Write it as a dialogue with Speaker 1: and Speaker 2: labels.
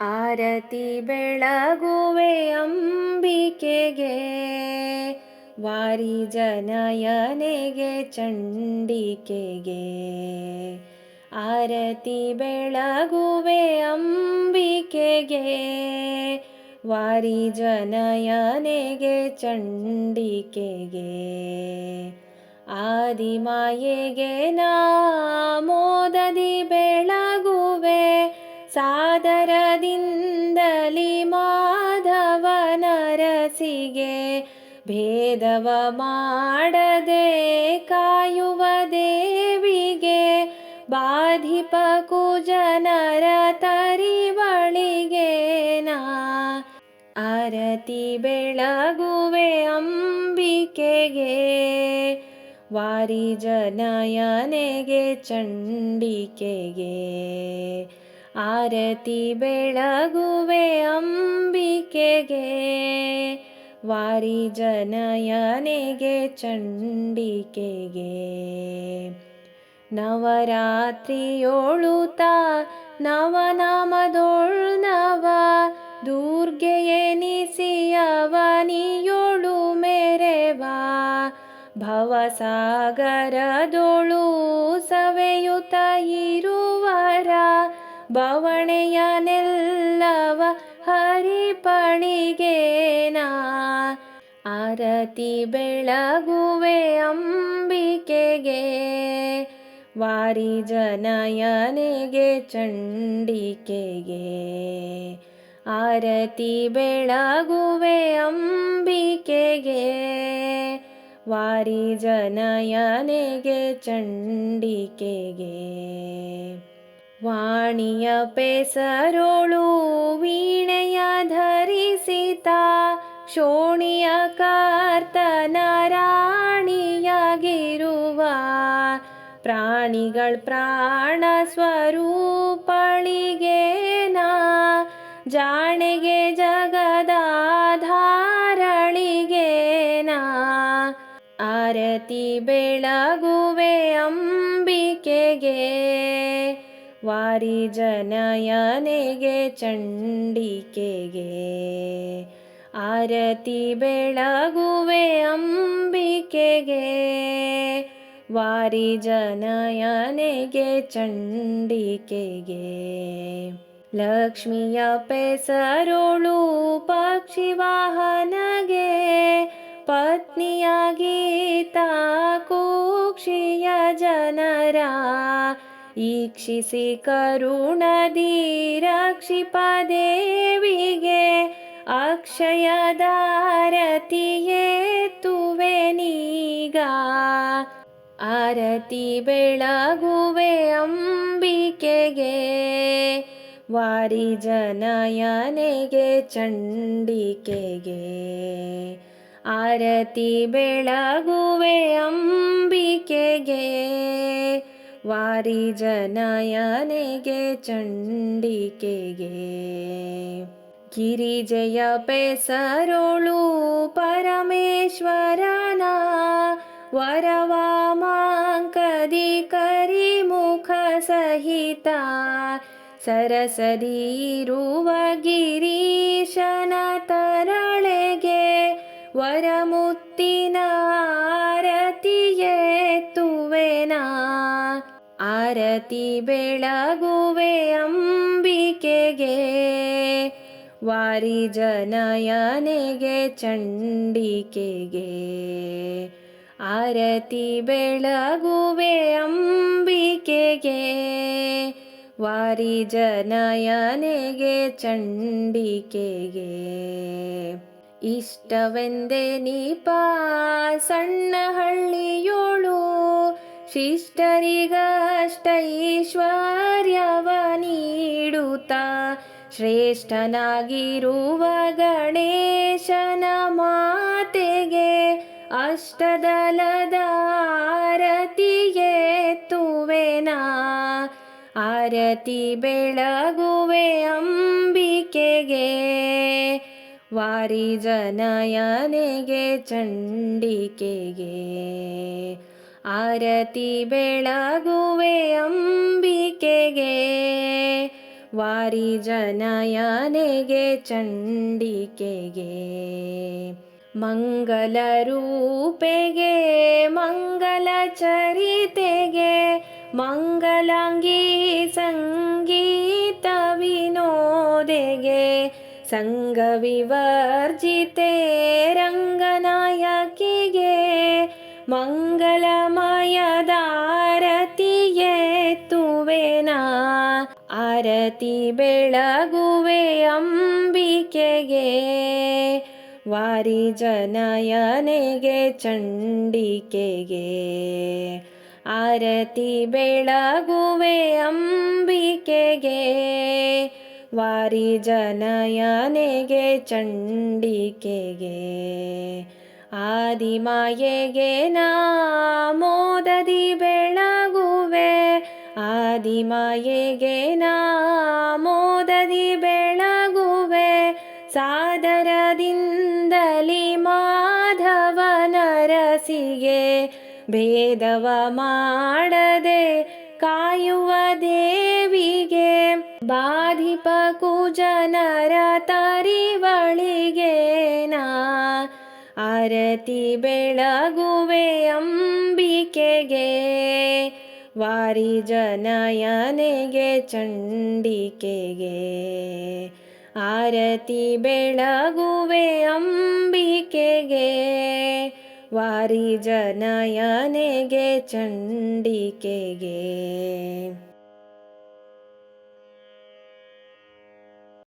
Speaker 1: ಆರತಿ ಬೆಳಗುವೆ ಅಂಬಿಕೆಗೆ ವಾರಿ ಜನಯನೆಗೆ ಚಂಡಿಕೆಗೆ. ಆರತಿ ಬೆಳಗುವೆ ಅಂಬಿಕೆಗೆ ವಾರಿ ಜನಯನೆಗೆ ಚಂಡಿಕೆಗೆ. ಆದಿಮಾಯೆಗೆ ನಾಮೋದದಿ ಬೆಳಗುವೆ ಸಾದರದಿಂದಲಿ ಮಾಧವನರಸಿಗೆ ಭೇದವ ಮಾಡದೆ ಕಾಯುವ ದೇವಿಗೆ ಬಾಧಿಪ ಕುಜನರ ತರಿವಳಿಗೆ ನಾ ಆರತಿ ಬೆಳಗುವೆ ಅಂಬಿಕೆಗೆ ವಾರಿ ಜನಯನೆಗೆ ಚಂಡಿಕೆಗೆ ಆರತಿ ಬೆಳಗುವೆ ಅಂಬಿಕೆಗೆ ವಾರಿ ಜನಯನೆಗೆ ಚಂಡಿಕೆಗೆ. ನವರಾತ್ರಿಯೋಳುತ ನವನಾಮದೊಳ್ ನವ ದುರ್ಗೆಯೆನಿಸಿಯವನಿಯೋಳು ಮೇರೆವಾ. ಭವಸಾಗರದೊಳು ಬವಣೆಯನೆಲ್ಲವ ಹರಿಪಣಿಗೇನಾ ಆರತಿ ಬೆಳಗುವೆ ಅಂಬಿಕೆಗೆ ವಾರಿ ಜನಯನೆಗೆ ಚಂಡಿಕೆಗೆ. ಆರತಿ ಬೆಳಗುವೆ ಅಂಬಿಕೆಗೆ ವಾರಿ ಜನಯನೆಗೆ ಚಂಡಿಕೆಗೆ. ವಾಣಿಯ ಪೆಸರೋಳು ವೀಣೆಯ ಧರಿಸಿತ ಶೋಣಿಯ ಕಾರ್ತನ ರಾಣಿಯಾಗಿರುವ ಪ್ರಾಣಿಗಳ ಪ್ರಾಣ ಸ್ವರೂಪಳಿಗೇನಾ ಜಾಣೆಗೆ ಜಗದಾಧಾರಳಿಗೇನಾ ಆರತಿ ಬೆಳಗುವೆ ಅಂಬಿಕೆಗೆ ವಾರಿ ಜನಯನೆಗೆ ಚಂಡಿಕೆಗೆ. ಆರತಿ ಬೆಳಗುವೆ ಅಂಬಿಕೆಗೆ. ವಾರಿ ಜನಯನೆಗೆ ಚಂಡಿಕೆಗೆ. ಲಕ್ಷ್ಮಿಯ ಪೆಸರುಳು ಪಕ್ಷಿ ವಾಹನಗೆ. ಪತ್ನಿಯಾಗಿ ತಾಕೂಕ್ಷಿಯ ಜನರ ಈಕ್ಷಿಸಿ ಕರುಣದೀರಕ್ಷಿಪದೇವಿಗೆ ಅಕ್ಷಯದಾರತಿಯೇತುವೆ ನೀಗ. ಆರತಿ ಬೆಳಗುವೆ ಅಂಬಿಕೆಗೆ ವಾರಿ ಜನಯನೆಗೆ ಚಂಡಿಕೆಗೆ. ಆರತಿ ಬೆಳಗುವೆ ಅಂಬಿಕೆಗೆ ವಾರಿ ಜನಯನೆಗೆ ಚಂಡಿಕೆಗೆ. ಗಿರಿಜಯ ಪೆಸರೋಳು ಪರಮೇಶ್ವರನ ವರವಾಮಾಂಕದಿ ಕರಿಮುಖ ಸಹಿತ ಸರಸದಿರುವ ಗಿರೀಶನ ತರಳೆಗೆ ವರಮುತ್ತಿನ ಆರತಿ ಬೆಳಗುವೆ ಅಂಬಿಕೆಗೆ, ವಾರಿ ಜನಯನೆಗೆ ಚಂಡಿಕೆಗೆ. ಆರತಿ ಬೆಳಗುವೆ ಅಂಬಿಕೆಗೆ, ವಾರಿ ಜನಯನೆಗೆ ಚಂಡಿಕೆಗೆ. ಇಷ್ಟವೆಂದೆ ನೀಪ ಸಣ್ಣ ಹಳ್ಳಿಯೋಳು ಶಿಷ್ಟರಿಗಷ್ಟೈಶ್ವರ್ಯವ ನೀಡುತ್ತಾ ಶ್ರೇಷ್ಠನಾಗಿರುವ ಗಣೇಶನ ಮಾತೆಗೆ ಅಷ್ಟದಲದ ಆರತಿಯೇ ತುವೆನಾ ಆರತಿ ಬೆಳಗುವೆ ಅಂಬಿಕೆಗೆ ವಾರಿ ಜನಯನೆಗೆ ಚಂಡಿಕೆಗೆ. ಆರತಿ ಬೆಳಗುವೆ ಅಂಬಿಕೆಗೆ, ವಾರಿ ಜನಯನೆಗೆ ಚಂಡಿಕೆಗೆ, ಮಂಗಲ ರೂಪೆಗೆ, ಮಂಗಲ ಚರಿತೆಗೆ, ಮಂಗಲಾಂಗಿ ಸಂಗೀತ ವಿನೋದೆಗೆ, ಸಂಘ ವಿವರ್ಜಿತೆ ರಂಗನಾಯಕಿಗೆ ಮಂಗಲಮಯದಾರತಿಯೇ ತುವೆನಾ ಆರತಿ ಬೆಳಗುವೆ ಅಂಬಿಕೆಗೆ. ವಾರಿ ಜನಯನೆಗೆ ಚಂಡಿಕೆಗೆ. ಆರತಿ ಬೆಳಗುವೆ ಅಂಬಿಕೆಗೆ. ವಾರಿ ಜನಯನೆಗೆ ಚಂಡಿಕೆಗೆ. ಆದಿಮಾಯೆಗೆ ನಾಮೋದದಿ ಬೆಳಗುವೆ. ಆದಿಮಾಯೆಗೆ ನಾಮೋದದಿ ಬೆಳಗುವೆ. ಸಾದರದಿಂದಲಿ ಮಾಧವನರಸಿಗೆ ಭೇದವ ಮಾಡದೆ ಕಾಯುವ ದೇವಿಗೆ. ಬಾಧಿಪ ಕುಜನರ ತರಿವಳಿಗೆ ನಾ ಆರತಿ ಬೆಳಗುವೆ ಅಂಬಿಕೆಗೆ ವಾರಿ ಜನಯನೆಗೆ ಚಂಡಿಕೆಗೆ. ಆರತಿ ಬೆಳಗುವೆ ಅಂಬಿಕೆಗೆ ವಾರಿ ಜನಯನೆಗೆ ಚಂಡಿಕೆಗೆ.